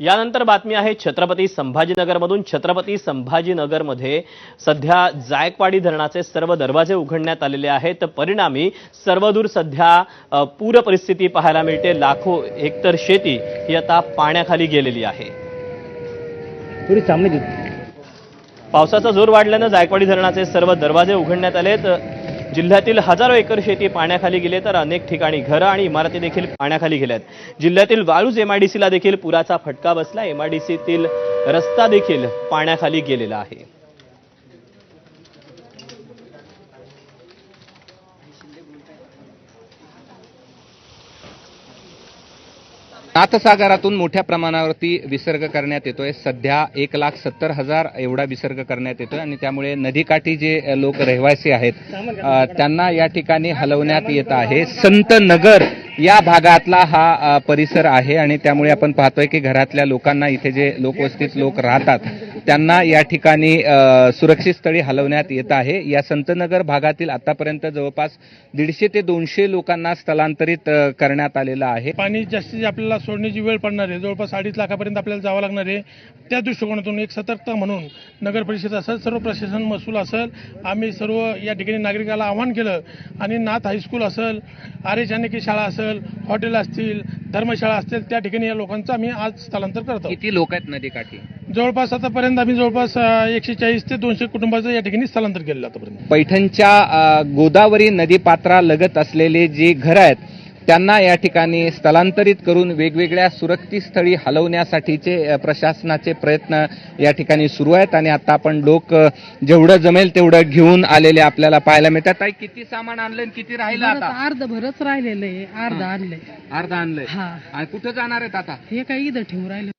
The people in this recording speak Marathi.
यानंतर बातमी आहे छत्रपती संभाजीनगरमधून. छत्रपती संभाजीनगरमध्ये सध्या जायकवाडी धरणाचे सर्व दरवाजे उघडण्यात आलेले आहेत. परिणामी सर्वदूर सध्या पूर परिस्थिती पाहायला मिळते. लाखो हेक्टर शेती ही आता पाण्याखाली गेलेली आहे. पावसाचा जोर वाढल्यानं जायकवाडी धरणाचे सर्व दरवाजे उघडण्यात आलेत. जिल्ह्यातील हजारो एकर शेती पाण्याखाली गेले तर अनेक ठिकाणी घरं आणि इमारती देखील पाण्याखाली गेल्यात. जिल्ह्यातील वाळूज एमआयडीसीला देखील पुराचा फटका बसला. एमआयडीसीतील रस्ता देखील पाण्याखाली गेलेला आहे. नाथसागरातून मोठ्या प्रमाणावरती विसर्ग करण्यात येतोय. सध्या एक लाख सत्तर हजार एवढा विसर्ग करण्यात येतोय आणि त्यामुळे नदीकाठी जे लोक रहिवासी आहेत त्यांना या ठिकाणी हलवण्यात येत आहे. संत नगर या भागातला हा परिसर आहे आणि त्यामुळे आपण पाहतोय की घरातल्या लोकांना इथे जे लोकवस्तीत लोक राहतात त्यांना या ठिकाणी सुरक्षित स्थळी हलवण्यात येत आहे. या संतनगर भागातील आतापर्यंत जवळपास दीडशे ते दोनशे लोकांना स्थलांतरित करण्यात आलेलं आहे. पाणी जास्तीत आपल्याला सोडण्याची वेळ पडणार आहे. जवळपास अडीच लाखापर्यंत आपल्याला जावं लागणार आहे. त्या दृष्टिकोनातून एक सतर्कता म्हणून नगर परिषद असेल सर्व प्रशासन महसूल असेल आम्ही सर्व या ठिकाणी नागरिकाला आवाहन केलं. आणि नाथ हायस्कूल असेल आर्य चाणक्य शाळा असेल हॉटेल असतील धर्मशाळा असतील त्या ठिकाणी या लोकांचं आम्ही आज स्थलांतर करत. किती लोक आहेत नदीकाठी? जवळपास आतापर्यंत आम्ही जवळपास एकशे चाळीस ते दोनशे कुटुंबाचं या ठिकाणी स्थलांतर केलेलं आहे आतापर्यंत. पैठणच्या गोदावरी नदीपात्रालगत असलेले जी घरं आहेत त्यांना या ठिकाणी स्थलांतरित करून वेगवेगळ्या सुरक्षित स्थळी हलवण्यासाठीचे प्रशासनाचे प्रयत्न या ठिकाणी सुरू आहेत आणि आता आपण लोक जेवढं जमेल तेवढं घेऊन आलेले आपल्याला पाहायला मिळतात. ताई किती सामान आणलं आणि किती राहिलं आता अर्ध भरच राहिलेलं आहे अर्ध आणलंय. अर्धा आणलंय. हा. आणि कुठं जाणार आहेत आता? हे काही इथं ठेवून राहिलं.